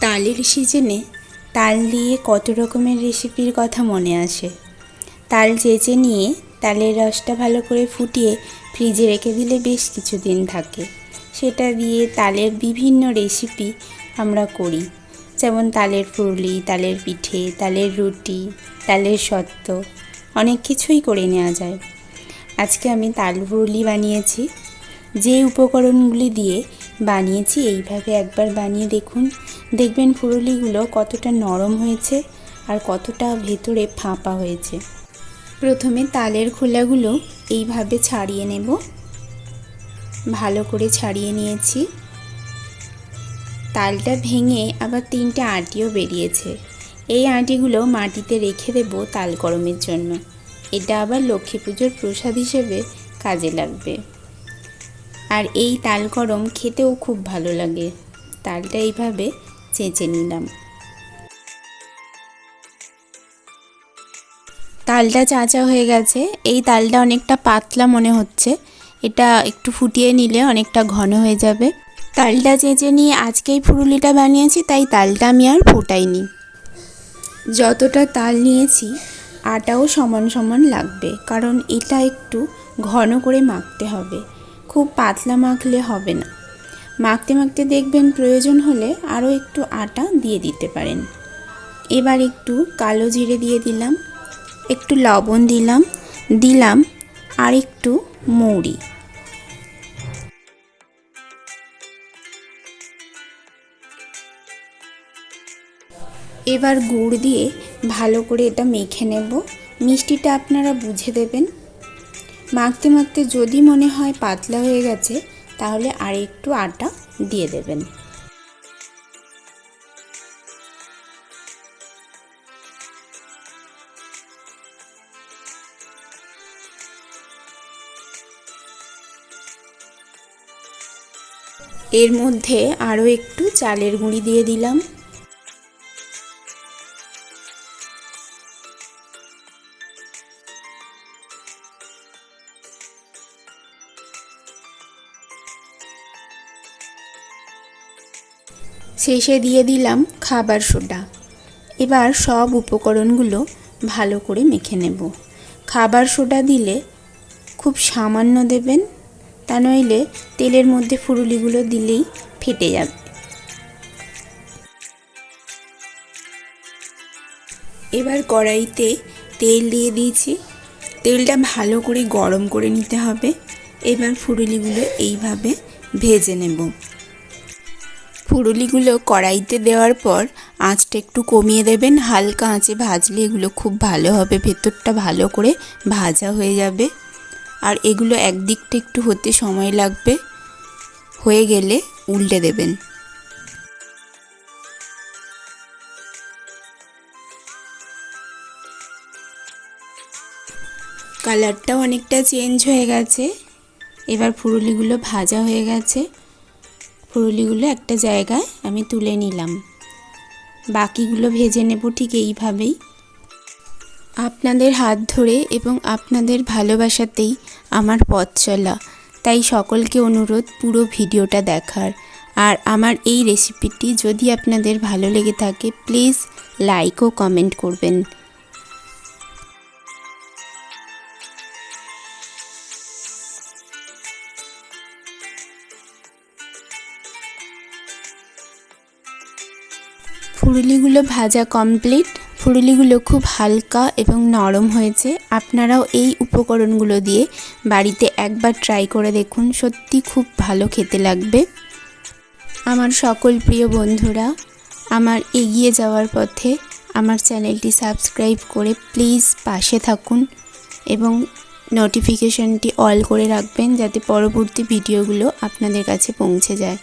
তালের সিজনে তাল দিয়ে কত রকমের রেসিপির কথা মনে আসে তাল চেঁচে নিয়ে তালের রসটা ভালো করে ফুটিয়ে ফ্রিজে রেখে দিলে বেশ কিছুদিন থাকে। সেটা দিয়ে তালের বিভিন্ন রেসিপি আমরা করি। যেমন তালের পুরুলি তালের পিঠে, তালের রুটি, তালের সত্ত্ব, অনেক কিছুই করে নেওয়া যায়। আজকে আমি তাল পুরুলি বানিয়েছি। যে উপকরণগুলি দিয়ে বানিয়েছি, এইভাবে একবার বানিয়ে দেখুন। দেখবেন পুরুলিগুলো কতটা নরম হয়েছে আর কতটা ভেতরে ফাঁপা হয়েছে। প্রথমে তালের খোলাগুলো এইভাবে ছাড়িয়ে নেব। ভালো করে ছাড়িয়ে নিয়েছি। তালটা ভেঙে আবার তিনটে আটিও বেরিয়েছে। এই আটিগুলো মাটিতে রেখে দেব তাল গরমের জন্য। এটা আবার লক্ষ্মী পুজোর প্রসাদ হিসেবে কাজে লাগবে। আর এই তাল গরম খেতেও খুব ভালো লাগে। তালটা এইভাবে চেঁচে নিলাম। তালটা চাঁচা হয়ে গেছে। এই তালটা অনেকটা পাতলা মনে হচ্ছে। এটা একটু ফুটিয়ে নিলে অনেকটা ঘন হয়ে যাবে। তালটা চেঁচে নিয়ে আজকেই ফুরুলিটা বানিয়েছি, তাই তালটা আমি আর ফোটাইনি। যতটা তাল নিয়েছি, আটাও সমান সমান লাগবে, কারণ এটা একটু ঘন করে মাখতে হবে। খুব পাতলা মাখলে হবে না। মাখতে মাখতে দেখবেন প্রয়োজন হলে আরও একটু আটা দিয়ে দিতে পারেন। এবার একটু কালো জিরে দিয়ে দিলাম, একটু লবণ দিলাম দিলাম আর একটু মৌরি। এবার গুড় দিয়ে ভালো করে এটা মেখে নেব। মিষ্টিটা আপনারা বুঝে দেবেন। মাখতে মাখতে যদি মনে হয় পাতলা হয়ে গেছে, তাহলে আর একটু আটা দিয়ে দেবেন। এর মধ্যে আরও একটু চালের গুঁড়ি দিয়ে দিলাম। শেষে দিয়ে দিলাম খাবার সোডা। এবার সব উপকরণগুলো ভালো করে মেখে নেব। খাবার সোডা দিলে খুব সামান্য দেবেন, তা নইলে তেলের মধ্যে ফুরুলিগুলো দিলেই ফেটে যাবে। এবার কড়াইতে তেল দিয়ে দিয়েছি। তেলটা ভালো করে গরম করে নিতে হবে। এবার ফুরুলিগুলো এইভাবে ভেজে নেব। ফুরুলিগুলো কড়াইতে দেওয়ার পর আঁচটা একটু কমিয়ে দেবেন। হালকা আঁচে ভাজলে এগুলো খুব ভালো হবে। ভেতরটা ভালো করে ভাজা হয়ে যাবে। আর এগুলো একদিকটা একটু হতে সময় লাগবে। হয়ে গেলে উল্টে দেবেন। কালারটাও অনেকটা চেঞ্জ হয়ে গেছে। এবার ফুরুলিগুলো ভাজা হয়ে গেছে। ফুরুলিগুলো একটা জায়গায় আমি তুলে নিলাম। বাকিগুলো ভেজে নেব ঠিক এইভাবেই। আপনাদের হাত ধরে এবং আপনাদের ভালোবাসাতেই আমার পথ চলা। তাই সকলকে অনুরোধ পুরো ভিডিওটা দেখার। আর আমার এই রেসিপিটি যদি আপনাদের ভালো লেগে থাকে, প্লিজ লাইক ও কমেন্ট করবেন। ফুরুলিগুলো ভাজা কমপ্লিট ফুরুলিগুলো খুব হালকা এবং নরম হয়েছে। আপনারাও এই উপকরণগুলো দিয়ে বাড়িতে একবার ট্রাই করে দেখুন। সত্যি খুব ভালো খেতে লাগবে। আমার সকল প্রিয় বন্ধুরা, আমার এগিয়ে যাওয়ার পথে আমার চ্যানেলটি সাবস্ক্রাইব করে প্লিজ পাশে থাকুন এবং নোটিফিকেশনটি অল করে রাখবেন যাতে পরবর্তী ভিডিওগুলো আপনাদের কাছে পৌঁছে যায়।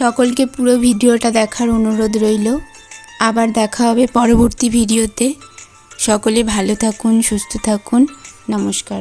সকলকে পুরো ভিডিওটা দেখার অনুরোধ রইল। আবার দেখা হবে পরবর্তী ভিডিওতে। সকলে ভালো থাকুন, সুস্থ থাকুন। নমস্কার।